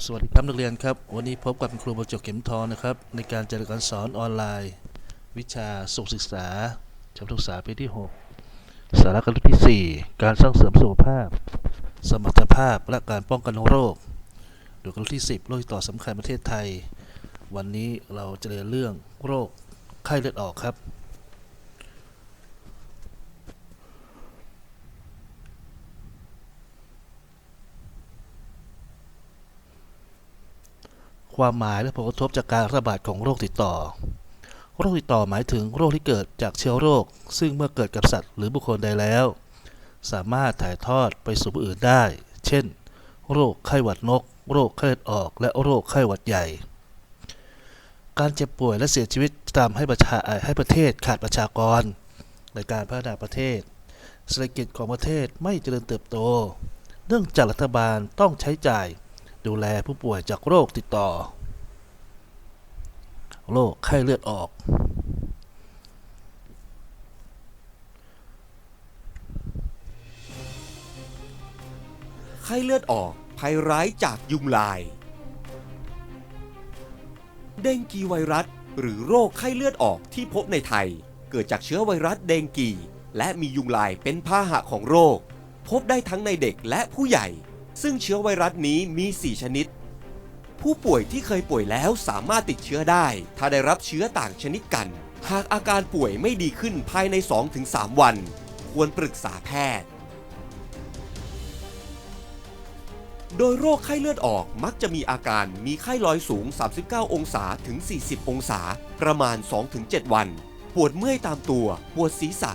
สวัสดีครับนักเรียนครับ วันนี้พบกับครูประจบเข็มทองนะครับ ในการจัดการสอนออนไลน์ วิชาสุขศึกษาชั้นศึกษาปีที่ 6 สาระการเรียนที่ 4 การสร้างเสริมสุขภาพ สมรรถภาพและการป้องกันโรคโดยการที่ 10 โรคติดต่อสำคัญประเทศไทย วันนี้เราจะเรียนเรื่องโรคไข้เลือดออกครับ ความหมายและผลกระทบจากการระบาดของโรคติดต่อ โรคติดต่อหมายถึงโรคที่เกิดจากเชื้อโรค ซึ่งเมื่อเกิดกับสัตว์หรือบุคคลใดแล้ว สามารถถ่ายทอดไปสู่ผู้อื่นได้ เช่น โรคไข้หวัดนก โรคไข้เลือดออก และโรคไข้หวัดใหญ่ การเจ็บป่วยและเสียชีวิตทำให้ประชาให้ประเทศขาดประชากร ในการพัฒนาประเทศ เศรษฐกิจของประเทศไม่เจริญเติบโต เนื่องจากรัฐบาลต้องใช้จ่าย ดูแลผู้ป่วยจากโรคติดต่อ โรคไข้เลือดออก ไข้เลือดออกภัยร้ายจากยุงลาย เดงกีไวรัส หรือโรคไข้เลือดออกที่พบในไทย เกิดจากเชื้อไวรัสเดงกี และมียุงลายเป็นพาหะของโรค พบได้ทั้งในเด็กและผู้ใหญ่ ซึ่งเชื้อไวรัสนี้มี 4 ชนิด ผู้ป่วยที่เคยป่วยแล้วสามารถติดเชื้อได้ ถ้าได้รับเชื้อต่างชนิดกัน หากอาการป่วยไม่ดีขึ้นภายใน 2-3 วัน ควรปรึกษาแพทย์ โดยโรคไข้เลือดออกมักจะมีอาการมีไข้ลอยสูง 39 องศาถึง 40 องศา ประมาณ 2-7 วัน ปวดเมื่อยตามตัว ปวดศีรษะ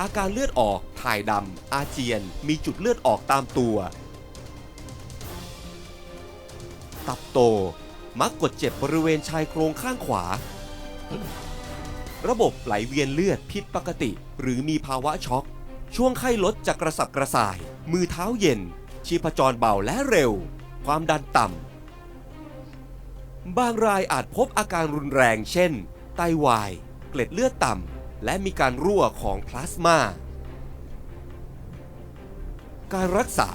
อาการเลือดออก ถ่ายดำ อาเจียน มีจุดเลือดออกตามตัว ตับโต มักกดเจ็บบริเวณชายโครงข้างขวา ระบบไหลเวียนเลือดผิดปกติ หรือมีภาวะช็อก ช่วงไข้ลดจะกระสับกระส่าย มือเท้าเย็น ชีพจรเบาและเร็ว ความดันต่ำ บางรายอาจพบอาการรุนแรงเช่น ไตวาย เกล็ดเลือดต่ำ และมีการรั่วของพลาสมา การรักษา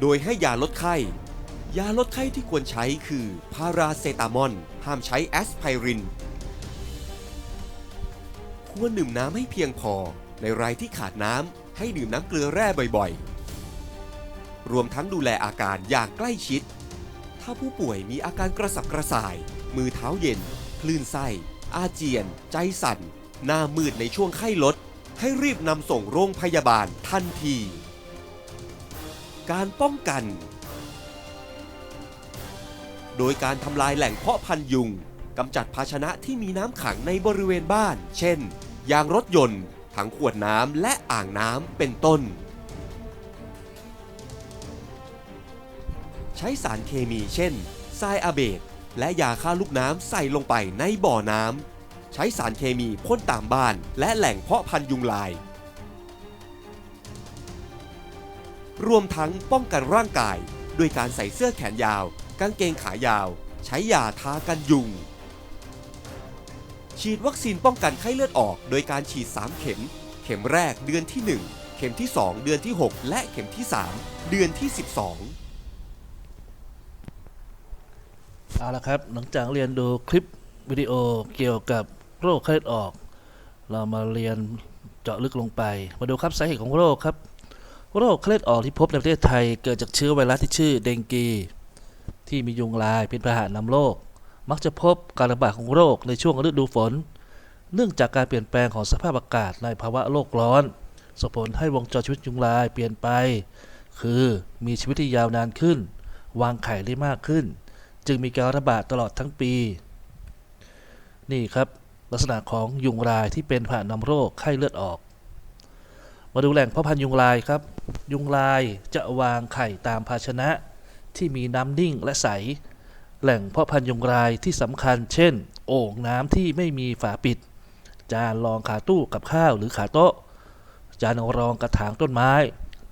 โดยให้ยาลดไข้ ยาลดไข้ที่ควรใช้คือพาราเซตามอลห้ามใช้แอสไพริน ควรดื่มน้ำให้เพียงพอ ในรายที่ขาดน้ำให้ดื่มน้ำเกลือแร่บ่อยๆ รวมทั้งดูแลอาการอย่างใกล้ชิด ถ้าผู้ป่วยมีอาการกระสับกระส่าย มือเท้าเย็น คลื่นไส้ อาเจียน ใจสั่น หน้ามืดในช่วงไข้ลด ให้รีบนำส่งโรงพยาบาลทันที การป้องกัน โดยการทำลายแหล่งเพาะพันธุ์ยุงกำจัดภาชนะที่มีน้ำขังในบริเวณบ้าน เช่น ยางรถยนต์ ถังขวดน้ำ และอ่างน้ำ เป็นต้น ใช้สารเคมีเช่น ทรายอาเบต และยาฆ่าลูกน้ำใส่ลงไปในบ่อน้ำใช้สารเคมีพ่นตามบ้าน และแหล่งเพาะพันธุ์ยุงลาย รวมทั้งป้องกันร่างกายด้วยการใส่เสื้อแขนยาว กางเกงขายาว ใช้ยาทากันยุง ฉีดวัคซีนป้องกันไข้เลือดออกโดยการฉีด 3 เข็ม เข็มแรกเดือนที่ 1 เข็มที่ 2 เดือนที่ 6 และเข็มที่ 3 เดือนที่ 12 เอาละครับ หลังจากเรียนดูคลิปวิดีโอเกี่ยวกับโรคไข้เลือดออก เรามาเรียนเจาะลึกลงไป มาดูครับสาเหตุของโรคครับ โรคไข้เลือดออกที่พบในประเทศไทยเกิดจากเชื้อไวรัสที่ชื่อเดงกี ที่มียุงลายเป็นพาหะนำโรค มักจะพบการระบาดของโรคในช่วงฤดูฝน เนื่องจากการเปลี่ยนแปลงของสภาพอากาศในภาวะโลกร้อนส่งผลให้วงจรชีวิตยุงลายเปลี่ยนไป คือมีชีวิตที่ยาวนานขึ้น วางไข่ได้มากขึ้น จึงมีการระบาดตลอดทั้งปี นี่ครับลักษณะของยุงลายที่เป็นผ่านนำโรคไข้เลือดออก มาดูแหล่งเพาะพันธุ์ยุงลายครับ ยุงลายจะวางไข่ตามภาชนะที่มีน้ำนิ่งและใส แหล่งเพาะพันธุ์ยุงลายที่สำคัญ เช่น โอ่งน้ำที่ไม่มีฝาปิด จานรองขาตู้กับข้าวหรือขาโต๊ะ จานรองกระถางต้นไม้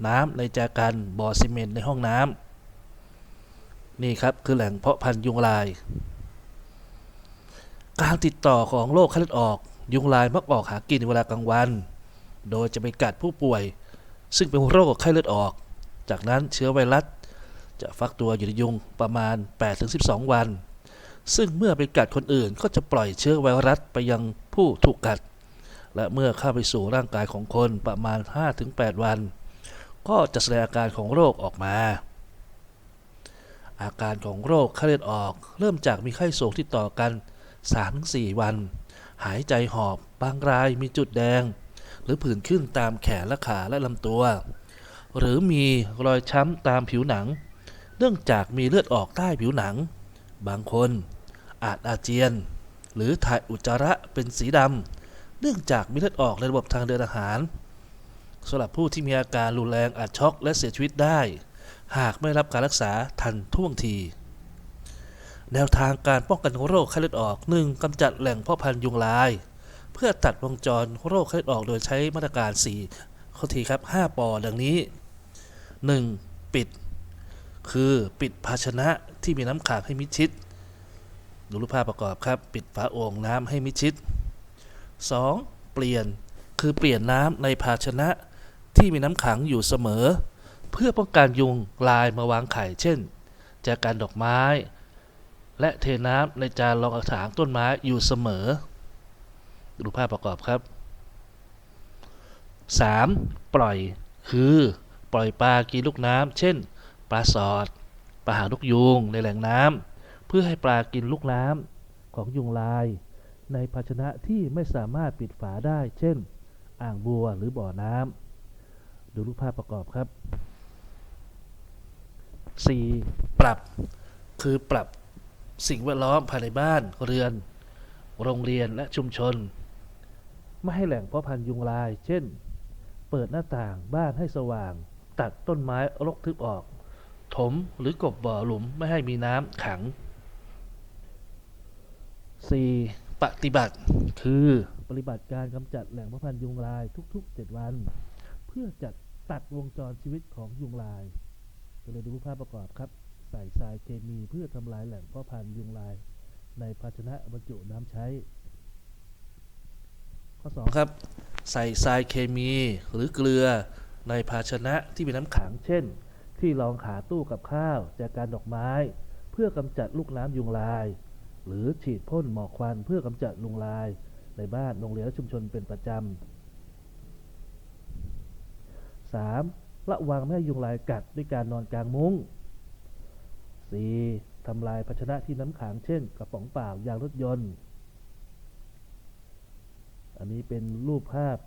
น้ำในแจกันบ่อซีเมนต์ในห้องน้ำ นี่ครับคือแหล่งเพาะพันธุ์ยุงลาย การติดต่อของโรคไข้เลือดออก ยุงลายมักออกหากินเวลากลางวัน โดยจะไปกัดผู้ป่วย ซึ่งเป็นโรคไข้เลือดออก จากนั้นเชื้อไวรัสจะฟักตัวอยู่ในยุงประมาณ 8-12 วัน ซึ่งเมื่อไปกัดคนอื่นก็จะปล่อยเชื้อไวรัสไปยังผู้ถูกกัด และเมื่อเข้าไปสู่ร่างกายของคนประมาณ 5-8 วัน ก็จะแสดงอาการของโรคออกมา อาการของโรคไข้เลือดออก เริ่มจากมีไข้สูงที่ต่อกัน 3-4 วัน หายใจหอบบางรายมีจุดแดง หรือผื่นขึ้นตามแขนและขาและลำตัว หรือมีรอยช้ำตามผิวหนัง เนื่องจากมีเลือดออกใต้ผิวหนัง บางคนอาจอาเจียน หรือถ่ายอุจจาระเป็นสีดำเนื่องจากมีเลือดออกในระบบทางเดินอาหารสำหรับผู้ที่มีอาการรุนแรงอาจช็อกและเสียชีวิตได้ หากไม่รับการรักษาทันท่วงที แนวทางการป้องกันโรคไข้เลือดออก 1. กำจัดแหล่งเพาะพันธุ์ยุงลาย เพื่อตัดวงจรโรคไข้เลือดออกโดยใช้มาตรการ 4 ข้อทีครับ 5 ปอดังนี้ 1. ปิด คือปิดภาชนะที่มีน้ำขังให้มิดชิด ดูรูปภาพประกอบครับ ปิดฝาโอ่งน้ำให้มิดชิด 2. เปลี่ยน คือเปลี่ยนน้ำในภาชนะที่มีน้ำขังอยู่เสมอ เพื่อป้องกันยุงลายมาวางไข่ เช่น จากการดอกไม้ และเทน้ำในจานรองกระถางต้นไม้อยู่เสมอ ดูภาพประกอบครับ 3. ปล่อยคือปล่อยปลากินลูกน้ำเช่น ปลาสอด ปลาหางนกยูงในแหล่งน้ำเพื่อให้ปลากินลูกน้ำของยุงลาย ในภาชนะที่ไม่สามารถปิดฝาได้ เช่น อ่างบัวหรือบ่อน้ำดูรูปภาพประกอบครับ 4. ปรับ คือปรับสิ่งแวดล้อมภายในบ้านเรือน โรงเรียนและชุมชน ไม่ให้แหล่งเพาะพันธุ์ยุงลาย เช่น เปิดหน้าต่างบ้านให้สว่าง ตัดต้นไม้รกทึบออก ถมหรือกบบ่อหลุมไม่ให้มีน้ำขัง 4. ปฏิบัติ คือปฏิบัติการกำจัดแหล่งเพาะพันธุ์ยุงลายทุกๆ 7 วัน เพื่อจัดตัดวงจรชีวิตของยุงลาย เลยดูรูปภาพประกอบครับ ใส่ทรายเคมีเพื่อทำลายแหล่งเพาะพันธุ์ยุงลาย ในภาชนะบรรจุน้ำใช้ ข้อ 2 ครับ ใส่ทรายเคมีหรือเกลือในภาชนะที่มีน้ำขัง เช่น ที่รองขาตู้กับข้าวจากการดอกไม้ เพื่อกำจัดลูกน้ำยุงลาย หรือฉีดพ่นหมอกควันเพื่อกำจัดยุงลาย ในบ้านโรงเรียนและชุมชนเป็นประจำ 3. ระวังไม่ให้ยุงลายกัดด้วยการนอนกลางมุ้ง 4. ทำลายภาชนะที่น้ำขังเช่น กระป๋องเปล่ายางรถยนต์ อันนี้เป็นรูปภาพ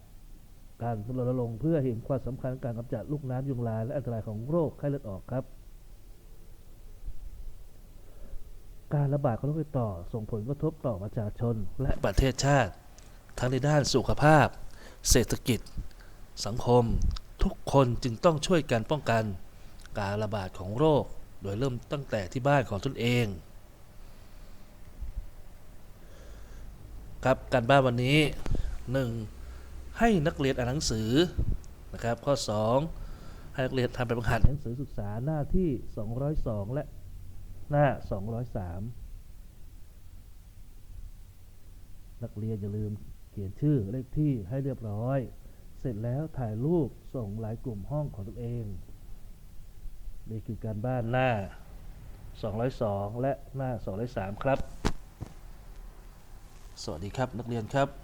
การรณรงค์เพื่อเห็นความสำคัญการกำจัดลูกน้ำยุงลายและอันตรายของโรคไข้เลือดออกครับ การระบาดของโรคติดต่อส่งผลกระทบต่อประชาชนและประเทศชาติ ทั้งในด้านสุขภาพ เศรษฐกิจ สังคม ทุกคนจึงต้องช่วยกันป้องกัน การระบาดของโรค โดยเริ่มตั้งแต่ที่บ้านของตนเอง ครับการบ้านวันนี้ 1. ให้นักเรียนอ่านหนังสือนะครับข้อ 2 ให้นักเรียนทำแบบฝึกหัดหนังสือศึกษาหน้าที่ 202 และหน้า 203 นักเรียนอย่าลืมเขียนชื่อเลขที่ให้เรียบร้อย เสร็จแล้วถ่ายรูปส่งหลายกลุ่มห้องของตัวเอง นี่คือการบ้านหน้า 202 และหน้า 203 ครับ สวัสดีครับนักเรียนครับ